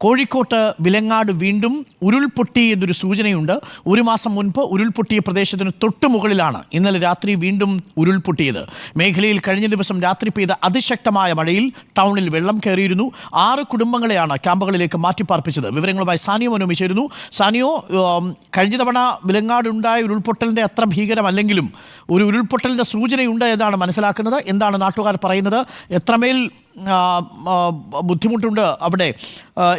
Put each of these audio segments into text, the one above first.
കോഴിക്കോട്ട് വിലങ്ങാട് വീണ്ടും ഉരുൾപൊട്ടി എന്നൊരു സൂചനയുണ്ട്. ഒരു മാസം മുൻപ് ഉരുൾപൊട്ടിയ പ്രദേശത്തിന് തൊട്ടു മുകളിലാണ് ഇന്നലെ രാത്രി വീണ്ടും ഉരുൾപൊട്ടിയത്. മേഖലയിൽ കഴിഞ്ഞ ദിവസം രാത്രി പെയ്ത അതിശക്തമായ മഴയിൽ ടൗണിൽ വെള്ളം കയറിയിരുന്നു. ആറ് കുടുംബങ്ങളെയാണ് ക്യാമ്പുകളിലേക്ക് മാറ്റിപ്പാർപ്പിച്ചത്. വിവരങ്ങളുമായി സാനിയോ മനോമി ചേരുന്നു. സാനിയോ കഴിഞ്ഞ തവണ വിലങ്ങാടുണ്ടായ ഉരുൾപൊട്ടലിന്റെ അത്ര ഭീകരമല്ലെങ്കിലും ഒരു ഉരുൾപൊട്ടലിന്റെ സൂചനയുണ്ട് എന്നാണ് മനസ്സിലാക്കുന്നത്. എന്താണ് നാട്ടുകാർ പറയുന്നത്? എത്രമേൽ ബുദ്ധിമുട്ടുണ്ട് അവിടെ.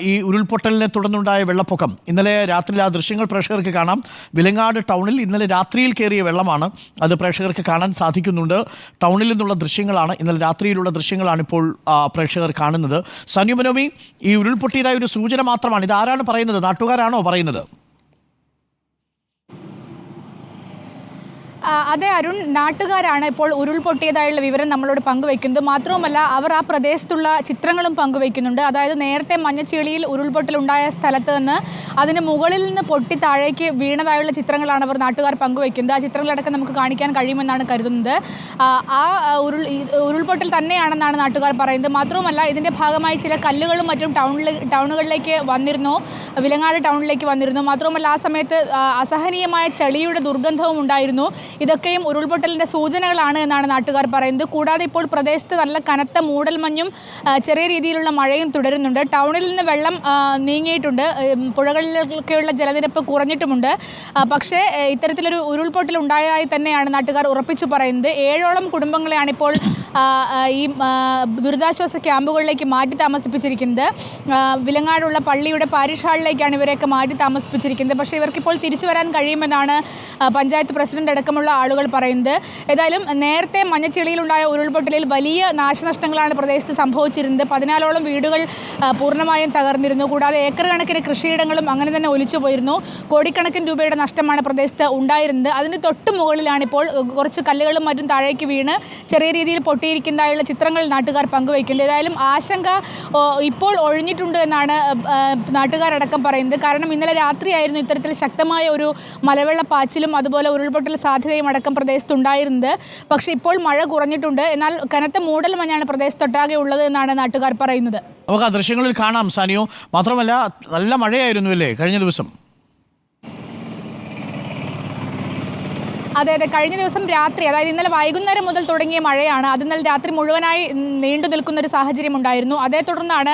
ഈ ഉരുൾപൊട്ടലിനെ തുടർന്നുണ്ടായ വെള്ളപ്പൊക്കം. ഇന്നലെ രാത്രിയിൽ ആ ദൃശ്യങ്ങൾ പ്രേക്ഷകർക്ക് കാണാം. വിലങ്ങാട് ടൗണിൽ ഇന്നലെ രാത്രിയിൽ കയറിയ വെള്ളമാണ് അത് പ്രേക്ഷകർക്ക് കാണാൻ സാധിക്കുന്നുണ്ട്. ടൗണിൽ നിന്നുള്ള ദൃശ്യങ്ങളാണ് ഇന്നലെ രാത്രിയിലുള്ള ദൃശ്യങ്ങളാണ് ഇപ്പോൾ പ്രേക്ഷകർ കാണുന്നത്. സന്യുമനോമി ഈ ഉരുൾപൊട്ടിയതായ ഒരു സൂചന മാത്രമാണ്. ഇത് ആരാണ് പറയുന്നത്? നാട്ടുകാരാണോ പറയുന്നത്? അതെ അരുൺ നാട്ടുകാരാണ് ഇപ്പോൾ ഉരുൾപൊട്ടിയതായുള്ള വിവരം നമ്മളോട് പങ്കുവയ്ക്കുന്നത്. മാത്രവുമല്ല അവർ ആ പ്രദേശത്തുള്ള ചിത്രങ്ങളും പങ്കുവയ്ക്കുന്നുണ്ട്. അതായത് നേരത്തെ മഞ്ഞച്ചെളിയിൽ ഉരുൾപൊട്ടലുണ്ടായ സ്ഥലത്ത് നിന്ന് അതിന് മുകളിൽ നിന്ന് പൊട്ടി താഴേക്ക് വീണതായുള്ള ചിത്രങ്ങളാണ് അവർ നാട്ടുകാർ പങ്കുവയ്ക്കുന്നത്. ആ ചിത്രങ്ങളടക്കം നമുക്ക് കാണിക്കാൻ കഴിയുമെന്നാണ് കരുതുന്നത്. ആ, ഉരുൾ ഉരുൾപൊട്ടൽ തന്നെയാണെന്നാണ് നാട്ടുകാർ പറയുന്നത്. മാത്രവുമല്ല ഇതിന്റെ ഭാഗമായി ചില കല്ലുകളും മറ്റും ടൗണിൽ ടൗണുകളിലേക്ക് വന്നിരുന്നു. വിലങ്ങാട് ടൗണിലേക്ക് വന്നിരുന്നു. മാത്രവുമല്ല ആ സമയത്ത് അസഹനീയമായ ചെളിയുടെ ദുർഗന്ധവും ഉണ്ടായിരുന്നു. ഇതൊക്കെയും ഉരുൾപൊട്ടലിന്റെ സൂചനകളാണ് എന്നാണ് നാട്ടുകാർ പറയുന്നത്. കൂടാതെ ഇപ്പോൾ പ്രദേശത്ത് നല്ല കനത്ത മൂടൽമഞ്ഞും ചെറിയ രീതിയിലുള്ള മഴയും തുടരുന്നുണ്ട്. ടൗണിൽ നിന്ന് വെള്ളം നീങ്ങിയിട്ടുണ്ട്. ഉം, പുഴകളിലൊക്കെയുള്ള ജലനിരപ്പ് കുറഞ്ഞിട്ടുമുണ്ട്. പക്ഷേ ഇത്തരത്തിലൊരു ഉരുൾപൊട്ടൽ ഉണ്ടായതായി തന്നെയാണ് നാട്ടുകാർ ഉറപ്പിച്ചു പറയുന്നത്. ഏഴോളം കുടുംബങ്ങളെയാണ് ഇപ്പോൾ ആ, ആ, ഈ ദുരിതാശ്വാസ ക്യാമ്പുകളിലേക്ക് മാറ്റി താമസിപ്പിച്ചിരിക്കുന്നത്. വിലങ്ങാടുള്ള പള്ളിയുടെ പാരിഷ് ഹാളിലേക്കാണ് ഇവരെയൊക്കെ മാറ്റി താമസിപ്പിച്ചിരിക്കുന്നത്. പക്ഷേ ഇവർക്കിപ്പോൾ തിരിച്ചു വരാൻ കഴിയുമെന്നാണ് പഞ്ചായത്ത് പ്രസിഡന്റ് അടക്കമുള്ള ആളുകൾ പറയുന്നത്. ഏതായാലും നേരത്തെ മഞ്ഞച്ചെളിയിലുണ്ടായ ഉരുൾപൊട്ടലിൽ വലിയ നാശനഷ്ടങ്ങളാണ് പ്രദേശത്ത് സംഭവിച്ചിരുന്നത്. പതിനാലോളം വീടുകൾ പൂർണമായും തകർന്നിരുന്നു. കൂടാതെ ഏക്കർ കണക്കിന് കൃഷിയിടങ്ങളും അങ്ങനെ തന്നെ ഒലിച്ചു പോയിരുന്നു. കോടിക്കണക്കിന് രൂപയുടെ നഷ്ടമാണ് പ്രദേശത്ത് ഉണ്ടായിരുന്നത്. അതിന് തൊട്ട് മുകളിലാണിപ്പോൾ കുറച്ച് കല്ലുകളും മറ്റും താഴേക്ക് വീണ് ചെറിയ രീതിയിൽ പൊട്ടിയിരിക്കുന്നതായുള്ള ചിത്രങ്ങൾ നാട്ടുകാർ പങ്കുവയ്ക്കുന്നത് ഏതായാലും ആശങ്ക ഇപ്പോൾ ഒഴിഞ്ഞിട്ടുണ്ട് എന്നാണ് നാട്ടുകാരടക്കം പറയുന്നത്. കാരണം ഇന്നലെ രാത്രിയായിരുന്നു ഇത്തരത്തിൽ ശക്തമായ ഒരു മലവെള്ള പാച്ചിലും അതുപോലെ ഉരുൾപൊട്ടൽ സാധ്യതയും അടക്കം പ്രദേശത്തുണ്ടായിരുന്നത്. പക്ഷേ ഇപ്പോൾ മഴ കുറഞ്ഞിട്ടുണ്ട്. എന്നാൽ കനത്ത മൂടൽ മഞ്ഞാണ് പ്രദേശത്തൊട്ടാകെ ഉള്ളത് എന്നാണ് നാട്ടുകാർ പറയുന്നത്. നമുക്ക് ആ ദൃശ്യങ്ങളിൽ കാണാം സാനിയോ. മാത്രമല്ല നല്ല മഴയായിരുന്നു അല്ലേ? കഴിഞ്ഞ ദിവസം. അതെ അതെ കഴിഞ്ഞ ദിവസം രാത്രി അതായത് ഇന്നലെ വൈകുന്നേരം മുതൽ തുടങ്ങിയ മഴയാണ്. അത് ഇന്നലെ രാത്രി മുഴുവനായി നീണ്ടു നിൽക്കുന്ന ഒരു സാഹചര്യം ഉണ്ടായിരുന്നു. അതേ തുടർന്നാണ്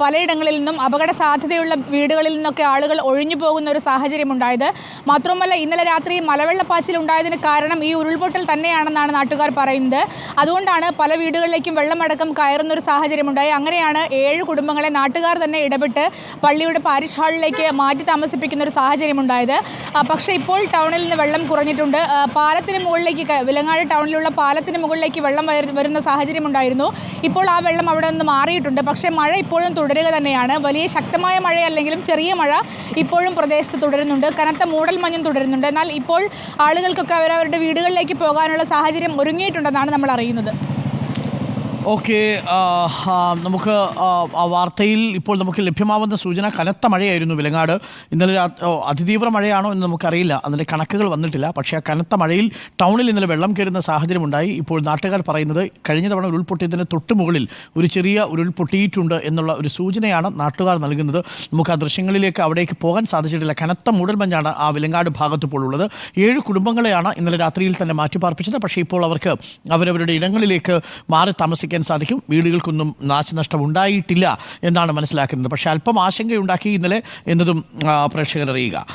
പലയിടങ്ങളിൽ നിന്നും അപകട സാധ്യതയുള്ള വീടുകളിൽ നിന്നൊക്കെ ആളുകൾ ഒഴിഞ്ഞു പോകുന്ന ഒരു സാഹചര്യം ഉണ്ടായത്. മാത്രമല്ല ഇന്നലെ രാത്രി മലവെള്ളപ്പാച്ചിൽ ഉണ്ടായതിന് കാരണം ഈ ഉരുൾപൊട്ടൽ തന്നെയാണെന്നാണ് നാട്ടുകാർ പറയുന്നത്. അതുകൊണ്ടാണ് പല വീടുകളിലേക്കും വെള്ളമടക്കം കയറുന്ന ഒരു സാഹചര്യം ഉണ്ടായി അങ്ങനെയാണ് ഏഴ് കുടുംബങ്ങളെ നാട്ടുകാർ തന്നെ ഇടപെട്ട് പള്ളിയുടെ പാരിഷ് ഹാളിലേക്ക് മാറ്റി താമസിപ്പിക്കുന്ന ഒരു സാഹചര്യം ഉണ്ടായത്. പക്ഷേ ഇപ്പോൾ ടൗണിൽ നിന്ന് വെള്ളം കുറഞ്ഞിട്ടുണ്ട്. പാലത്തിന് മുകളിലേക്ക് വിലങ്ങാട് ടൗണിലുള്ള പാലത്തിന് മുകളിലേക്ക് വെള്ളം വരു- വരുന്ന സാഹചര്യം ഉണ്ടായിരുന്നു ഇപ്പോൾ ആ വെള്ളം അവിടെ നിന്ന് മാറിയിട്ടുണ്ട്. പക്ഷേ മഴ ഇപ്പോഴും തുടരുക തന്നെയാണ്. വലിയ ശക്തമായ മഴയല്ലെങ്കിലും ചെറിയ മഴ ഇപ്പോഴും പ്രദേശത്ത് തുടരുന്നുണ്ട്. കനത്ത മൂടൽ മഞ്ഞും തുടരുന്നുണ്ട്. എന്നാൽ ഇപ്പോൾ ആളുകൾക്കൊക്കെ അവരവരുടെ വീടുകളിലേക്ക് പോകാനുള്ള സാഹചര്യം ഒരുങ്ങിയിട്ടുണ്ടെന്നാണ് നമ്മൾ അറിയുന്നത്. ഓക്കെ നമുക്ക് ആ, വാർത്തയിൽ ഇപ്പോൾ നമുക്ക് ലഭ്യമാവുന്ന സൂചന കനത്ത മഴയായിരുന്നു വിലങ്ങാട്. ഇന്നലെ അതിതീവ്ര മഴയാണോ എന്ന് നമുക്കറിയില്ല. അതിന്റെ കണക്കുകൾ വന്നിട്ടില്ല. പക്ഷേ ആ കനത്ത മഴയിൽ ടൗണിൽ ഇന്നലെ വെള്ളം കയറുന്ന സാഹചര്യമുണ്ടായി. ഇപ്പോൾ നാട്ടുകാർ പറയുന്നത് കഴിഞ്ഞ തവണ ഉരുൾപൊട്ടിയതിന് തൊട്ട് മുകളിൽ ഒരു ചെറിയ ഉരുൾപൊട്ടിയിട്ടുണ്ട് എന്നുള്ള ഒരു സൂചനയാണ് നാട്ടുകാർ നൽകുന്നത്. നമുക്ക് ആ ദൃശ്യങ്ങളിലേക്ക് അവിടേക്ക് പോകാൻ സാധിച്ചിട്ടില്ല. കനത്ത മൂടൽമഞ്ഞാണ് ആ വിലങ്ങാട് ഭാഗത്ത് ഇപ്പോൾ ഉള്ളത്. ഏഴ് കുടുംബങ്ങളെയാണ് ഇന്നലെ രാത്രിയിൽ തന്നെ മാറ്റിപ്പാർപ്പിച്ചത്. പക്ഷേ ഇപ്പോൾ അവർക്ക് അവരവരുടെ ഇടങ്ങളിലേക്ക് മാറി താമസിക്കാൻ സാധിക്കും. വീടുകൾക്കൊന്നും നാശനഷ്ടം ഉണ്ടായിട്ടില്ല എന്നാണ് മനസ്സിലാക്കുന്നത്. പക്ഷേ അല്പം ആശങ്കയുണ്ടാക്കി ഇന്നലെ എന്നതും പ്രേക്ഷകർ അറിയുക